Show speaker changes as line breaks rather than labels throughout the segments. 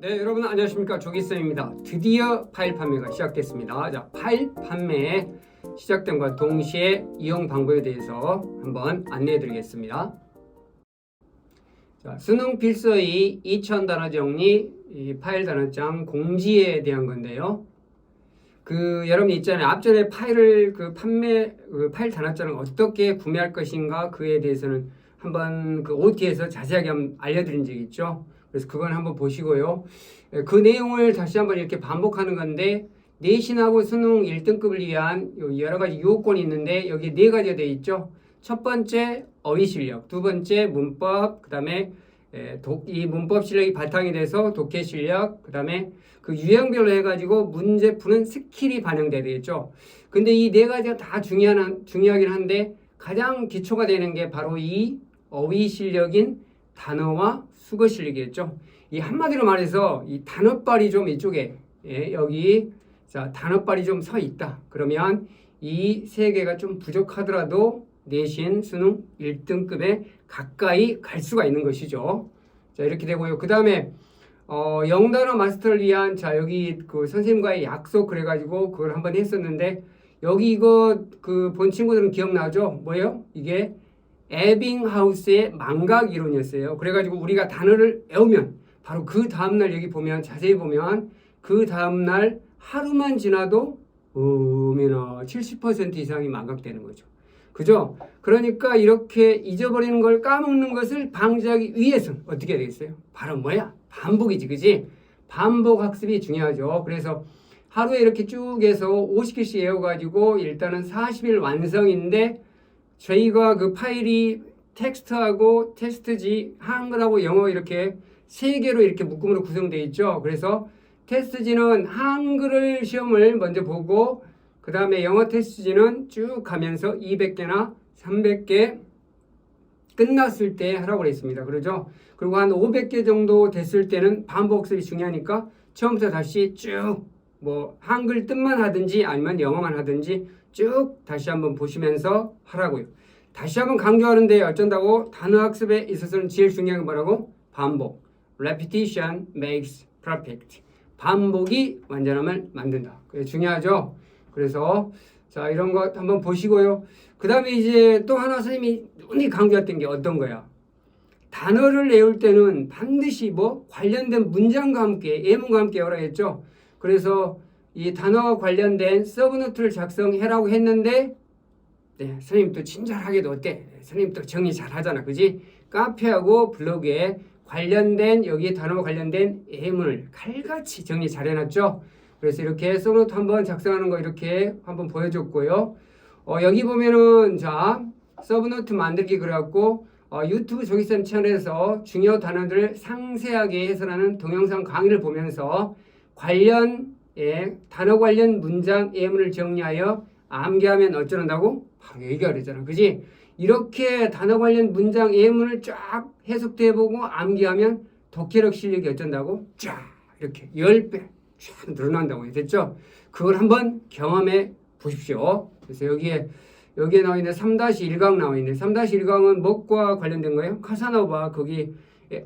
네, 여러분 안녕하십니까 조기쌤입니다. 드디어 파일 판매가 시작됐습니다. 자, 파일 판매 시작됨과 동시에 이용 방법에 대해서 한번 안내해 드리겠습니다. 자, 수능 필서의 2000 단어 정리 이 파일 단어장 공지에 대한 건데요. 그 여러분 있잖아요. 앞전에 파일을 그 판매 그 파일 단어장을 어떻게 구매할 것인가 그에 대해서는 한번 그 OT에서 자세하게 알려드린 적이 있죠. 그래서 그건 한번 보시고요. 예, 그 내용을 다시 한번 이렇게 반복하는 건데 내신하고 수능 1등급을 위한 요 여러 가지 요건이 있는데 여기 네 가지가 되어 있죠. 첫 번째 어휘 실력, 두 번째 문법, 그다음에 예, 독, 이 문법 실력이 바탕이 돼서 독해 실력, 그다음에 그 유형별로 해가지고 문제 푸는 스킬이 반영돼야 되겠죠. 근데 이 네 가지가 다 중요한 중요하긴 한데 가장 기초가 되는 게 바로 이 어휘 실력인 단어와 수거 실력이겠죠. 이 한마디로 말해서 이 단어빨이 좀 이쪽에 예, 여기 자 단어빨이 좀 서 있다. 그러면 이 세 개가 좀 부족하더라도 내신 수능 1등급에 가까이 갈 수가 있는 것이죠. 자 이렇게 되고요. 그 다음에 어, 영단어 마스터를 위한 자 여기 그 선생님과의 약속 그래가지고 그걸 한번 했었는데 여기 이거 그 본 친구들은 기억나죠? 뭐예요? 이게 에빙하우스의 망각 이론이었어요. 그래가지고 우리가 단어를 외우면 바로 그 다음날 여기 보면 자세히 보면 그 다음날 하루만 지나도 어머나 70% 이상이 망각되는 거죠. 그죠? 그러니까 이렇게 잊어버리는 걸 까먹는 것을 방지하기 위해서 어떻게 해야 되겠어요? 바로 뭐야? 반복이지, 그지? 반복 학습이 중요하죠. 그래서 하루에 이렇게 쭉 해서 50개씩 외워가지고 일단은 40일 완성인데 저희가 그 파일이 텍스트하고 테스트지 한글하고 영어 이렇게 세 개로 이렇게 묶음으로 구성되어 있죠. 그래서 테스트지는 한글을 시험을 먼저 보고 그 다음에 영어 테스트지는 쭉 가면서 200개나 300개 끝났을 때 하라고 그랬습니다. 그러죠? 그리고 한 500개 정도 됐을 때는 반복습이 중요하니까 처음부터 다시 쭉 뭐 한글 뜻만 하든지 아니면 영어만 하든지 쭉 다시 한번 보시면서 하라고요. 다시 한번 강조하는데 어쩐다고 단어 학습에 있어서는 제일 중요한 게 뭐라고? 반복. Repetition makes perfect. 반복이 완전함을 만든다. 그게 중요하죠. 그래서 자 이런 것 한번 보시고요. 그 다음에 이제 또 하나 선생님이 눈이 강조했던 게 어떤 거야? 단어를 외울 때는 반드시 뭐 관련된 문장과 함께 예문과 함께 외우라 했죠. 그래서 이 단어와 관련된 서브노트를 작성해라고 했는데 네, 선생님 또 친절하게도 어때? 선생님 또 정리 잘 하잖아. 그지? 카페하고 블로그에 관련된 여기 단어와 관련된 예문을 칼같이 정리 잘 해놨죠. 그래서 이렇게 서브노트 한번 작성하는 거 이렇게 한번 보여줬고요. 어, 여기 보면은 자 서브노트 만들기 그래갖고 어, 유튜브 조기쌤 채널에서 중요 단어들을 상세하게 해설하는 동영상 강의를 보면서 관련 예, 단어 관련 문장 예문을 정리하여 암기하면 어쩌는다고? 바로 얘기가 그랬잖아. 그지? 이렇게 단어 관련 문장 예문을 쫙 해석도 해보고 암기하면 독해력 실력이 어쩐다고? 쫙 이렇게 10배 쫙 늘어난다고 됐죠? 그걸 한번 경험해 보십시오. 그래서 여기에 여기에 나와 있는 3-1강 나와 있는 3-1강은 뭐과 관련된 거예요? 카사노바 거기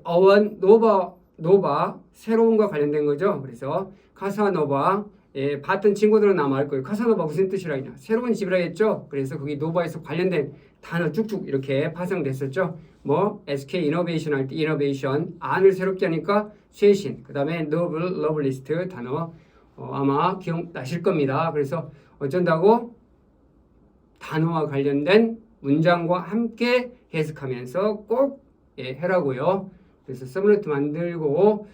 어원 노바 노바 새로운과 관련된 거죠. 그래서 카사노바 예, 봤던 친구들은 아마 알 거예요. 카사노바 무슨 뜻이라 했냐? 새로운 집이라 했죠. 그래서 거기 노바에서 관련된 단어 쭉쭉 이렇게 파생됐었죠. 뭐 SK 이노베이션 할 때 이노베이션 안을 새롭게 하니까 쇄신 그다음에 노블 러블리스트 단어 어, 아마 기억나실 겁니다. 그래서 어쩐다고 단어와 관련된 문장과 함께 해석하면서 꼭 예, 해라고요. 그래서 서브노트 만들고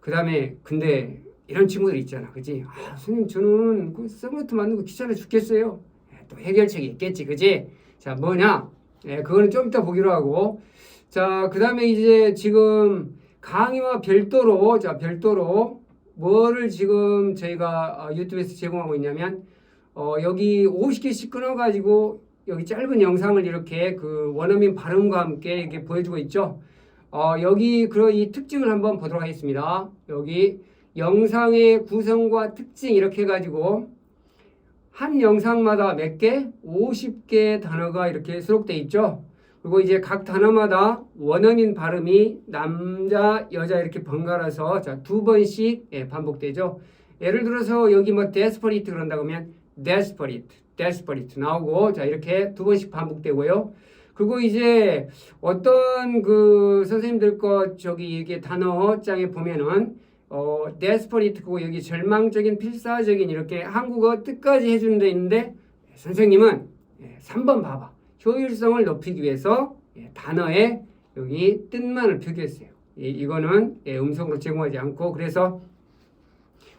그 다음에 근데 이런 친구들 있잖아, 그지? 아, 선생님 저는 그 서브노트 만들고 귀찮아 죽겠어요. 예, 또 해결책이 있겠지, 그지? 자, 뭐냐? 예, 그거는 좀 이따 보기로 하고. 자, 그 다음에 이제 지금 강의와 별도로, 자, 별도로 뭐를 지금 저희가 어, 유튜브에서 제공하고 있냐면, 어, 여기 50개씩 끊어가지고 여기 짧은 영상을 이렇게 그 원어민 발음과 함께 이렇게 보여주고 있죠. 어, 여기 그런 이 특징을 한번 보도록 하겠습니다. 여기 영상의 구성과 특징 이렇게 해가지고 한 영상마다 몇 개? 50개 단어가 이렇게 수록돼 있죠. 그리고 이제 각 단어마다 원어민 발음이 남자, 여자 이렇게 번갈아서 자, 두 번씩 예, 반복되죠. 예를 들어서 여기 뭐 desperate 그런다고 하면 desperate, desperate 나오고 자, 이렇게 두 번씩 반복되고요. 그리고 이제 어떤 그 선생님들 거 저기 이게 단어장에 보면은 어 desperate 그거 여기 절망적인 필사적인 이렇게 한국어 뜻까지 해주는 데 있는데 선생님은 예, 3번 봐봐 효율성을 높이기 위해서 예, 단어의 여기 뜻만을 표기했어요. 이, 이거는 예, 음성으로 제공하지 않고 그래서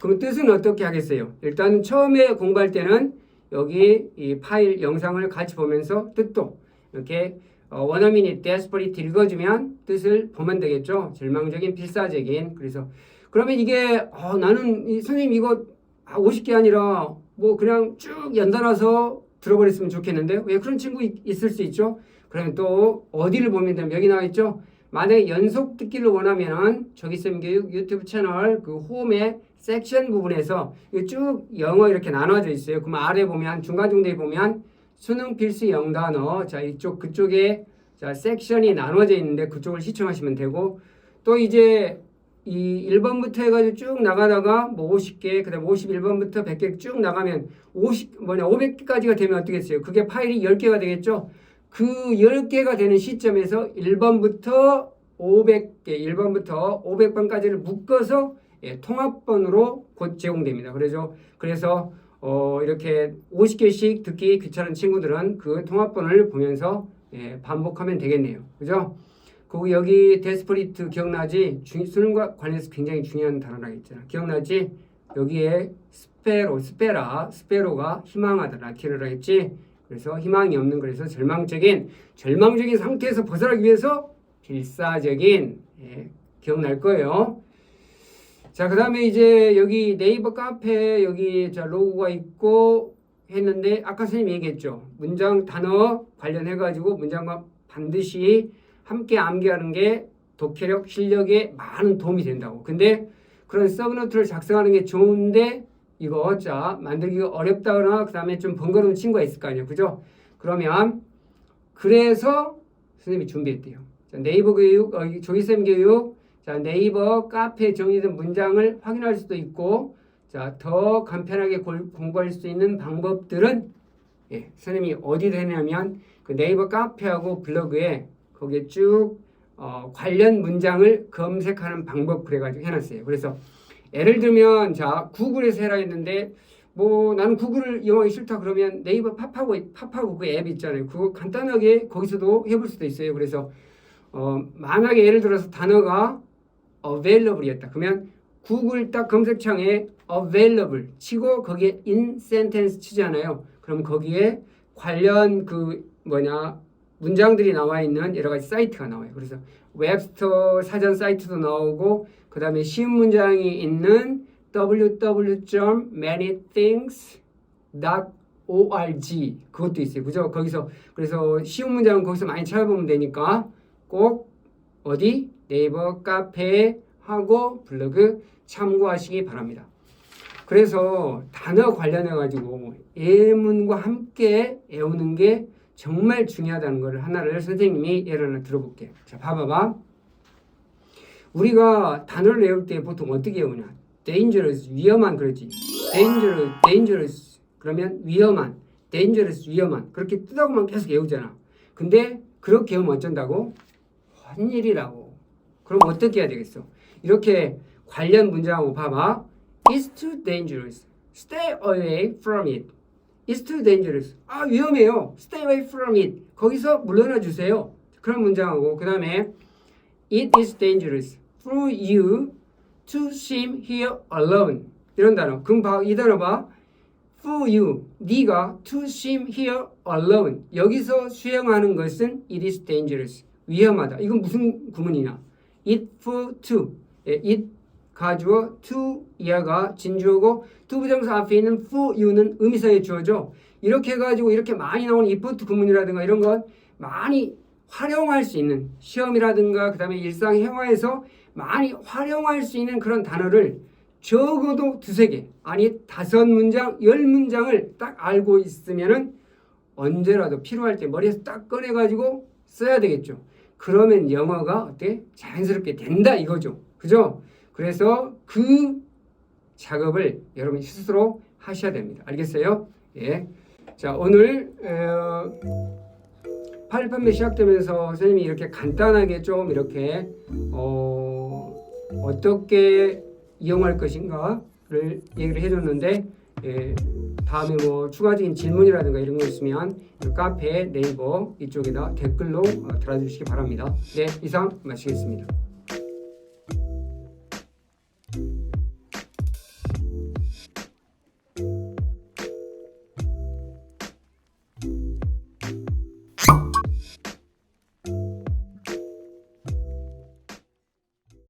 그럼 뜻은 어떻게 하겠어요? 일단 처음에 공부할 때는 여기 이 파일 영상을 같이 보면서 뜻도 이렇게 어, 원어민이 desperate 읽어주면 뜻을 보면 되겠죠. 절망적인 필사적인 그래서 그러면 이게 어, 나는 이, 선생님 이거 아, 50개 아니라 뭐 그냥 쭉 연달아서 들어버렸으면 좋겠는데 왜 그런 친구 있, 있을 수 있죠? 그러면 또 어디를 보면 되면 여기 나와 있죠. 만약에 연속 듣기를 원하면은 저기 쌤 교육 유튜브 채널 그 홈의 섹션 부분에서 쭉 영어 이렇게 나눠져 있어요. 그럼 아래 보면 중간 중대에 보면 수능 필수 영단어 자 이쪽 그쪽에 자 섹션이 나눠져 있는데 그쪽을 시청하시면 되고 또 이제 이 1번부터 해가지고 쭉 나가다가 뭐 50개 그 다음 51번부터 100개 쭉 나가면 50 뭐냐 500개까지가 되면 어떻겠어요? 그게 파일이 10개가 되겠죠? 그 10개가 되는 시점에서 1번부터 500개 1번부터 500번까지를 묶어서 예, 통합번으로 곧 제공됩니다. 그래서 그래서 어, 이렇게 50개씩 듣기 귀찮은 친구들은 그 통합번을 보면서 예, 반복하면 되겠네요. 그죠? 그리고 여기 데스퍼리트 기억나지? 중, 수능과 관련해서 굉장히 중요한 단어가 있잖아. 기억나지? 여기에 스페로, 스페라, 스페로가 희망하다, 라키르라 했지? 그래서 희망이 없는 그래서 절망적인, 절망적인 상태에서 벗어나기 위해서 필사적인, 예, 기억날 거예요. 자, 그 다음에 이제 여기 네이버 카페 여기 자 로고가 있고 했는데 아까 선생님이 얘기했죠. 문장 단어 관련해가지고 문장과 반드시 함께 암기하는 게 독해력 실력에 많은 도움이 된다고. 근데 그런 서브노트를 작성하는 게 좋은데 이거 자 만들기가 어렵다거나 그 다음에 좀 번거로운 친구가 있을 거 아니에요. 그죠? 그러면 그래서 선생님이 준비했대요. 자, 네이버 교육, 어, 조기쌤 교육 자, 네이버 카페에 정리된 문장을 확인할 수도 있고, 자, 더 간편하게 골- 공부할 수 있는 방법들은, 예, 선생님이 어디다 했냐면, 그 네이버 카페하고 블로그에 거기에 쭉, 어, 관련 문장을 검색하는 방법 그래가지고 해놨어요. 그래서, 예를 들면, 자, 구글에서 해라 했는데, 뭐, 나는 구글을 이용하기 싫다 그러면 네이버 팝하고, 팝하고 그 앱 있잖아요. 그거 간단하게 거기서도 해볼 수도 있어요. 그래서, 어, 만약에 예를 들어서 단어가 available이었다. 그러면 구글 딱 검색창에 available 치고 거기에 in sentence 치잖아요. 그럼 거기에 관련 그 뭐냐 문장들이 나와 있는 여러 가지 사이트가 나와요. 그래서 웹스터 사전 사이트도 나오고 그 다음에 쉬운 문장이 있는 www.manythings.org 그것도 있어요. 그죠? 거기서 그래서 쉬운 문장은 거기서 많이 찾아보면 되니까 꼭 어디 네이버 카페 하고 블로그 참고하시기 바랍니다. 그래서 단어 관련해 가지고 예문과 함께 외우는 게 정말 중요하다는 것을 하나를 선생님이 예를 하나 들어볼게요. 자, 봐봐봐. 우리가 단어를 외울 때 보통 어떻게 외우냐? dangerous 위험한 그러지. dangerous dangerous 그러면 위험한 dangerous 위험한 그렇게 뜨다고만 계속 외우잖아. 근데 그렇게 외우면 어쩐다고? 헛일이라고. 그럼 어떻게 해야 되겠어? 이렇게 관련 문장하고 봐봐. It's too dangerous. Stay away from it. It's too dangerous. 아 위험해요. Stay away from it. 거기서 물러나 주세요. 그런 문장하고 그 다음에 It is dangerous for you to seem here alone. 이런 단어. 그럼 봐, 이 단어 봐. For you, 네가 to seem here alone. 여기서 수행하는 것은 it is dangerous. 위험하다. 이건 무슨 구문이냐? It to. 예, it 가주어 to 이하가 진주어고 to 부정사 앞에 있는 for you는 의미상의 주어죠. 이렇게 해가지고 이렇게 많이 나오는 if 구문이라든가 이런 건 많이 활용할 수 있는 시험이라든가 그 다음에 일상 회화에서 많이 활용할 수 있는 그런 단어를 적어도 두세 개, 아니 다섯 문장, 열 문장을 딱 알고 있으면은 언제라도 필요할 때 머리에서 딱 꺼내가지고 써야 되겠죠. 그러면 영어가 어때? 자연스럽게 된다 이거죠. 그죠? 그래서 그 작업을 여러분이 스스로 하셔야 됩니다. 알겠어요? 예. 자, 오늘 어, 파일 판매 시작되면서 선생님이 이렇게 간단하게 좀 이렇게 어, 어떻게 이용할 것인가를 얘기를 해줬는데 예, 다음에 뭐 추가적인 질문이라든가 이런 거 있으면 카페, 네이버 이쪽에다 댓글로 어, 달아주시기 바랍니다. 네, 이상 마치겠습니다.